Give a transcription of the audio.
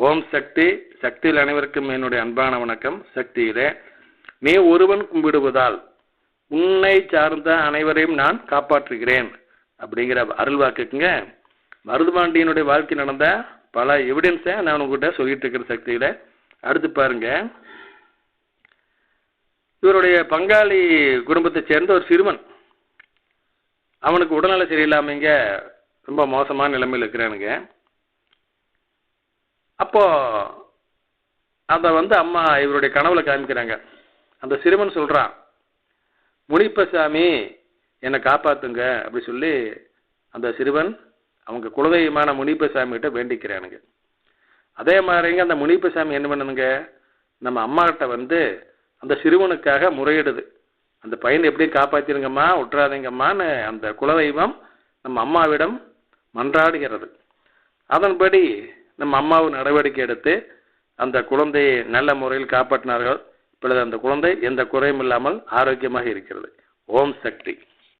ஓம் சக்தி சக்தியில் அனைவருக்கும் என்னுடைய அன்பான வணக்கம். சக்தியிலே நீ ஒருவன் கும்பிடுவதால் உன்னை சார்ந்த அனைவரையும் நான் காப்பாற்றுகிறேன். அப்படிங்கிற அருள் வாக்குக்குங்க. மருதுபாண்டியனுடைய வாழ்க்கை நடந்த பல எவிடன்ஸை நான் உங்ககிட்ட சொல்லிட்டு இருக்கிற சக்தியில. அடுத்து பாருங்க. இவருடைய பங்காளி குடும்பத்தை சேர்ந்த ஒரு சிறுவன். அவனுக்கு உடல்நல சரியில்லாமங்க ரொம்ப மோசமான நிலைமையில் இருக்கிறானுங்க. அப்போ அதை வந்து அம்மா இவருடைய கனவுல காமிக்கிறாங்க. அந்த சிறுவன் சொல்றான் முனிப்பசாமி என்னை காப்பாத்துங்க அப்படி சொல்லி அந்த சிறுவன் அவங்க குலதெய்வமான முனிப்பசாமி கிட்ட வேண்டிக்கிறானுங்க. அதே மாதிரிங்க அந்த முனிப்பசாமி என்ன பண்ணுனுங்க? நம்ம அம்மாக்கிட்ட வந்து அந்த சிறுவனுக்காக முறையிடுது. அந்த பையனை எப்படியும் காப்பாத்திருங்கம்மா விட்டுறாதீங்கம்மான்னு அந்த குலதெய்வம் நம்ம அம்மாவிடம் மன்றாடுகிறது. அதன்படி நம்ம அம்மாவும் நடவடிக்கை எடுத்து அந்த குழந்தையை நல்ல முறையில் காப்பாற்றினார்கள். இப்பொழுது அந்த குழந்தை எந்த குறையும் இல்லாமல் ஆரோக்கியமாக இருக்கிறது. ஓம் சக்தி.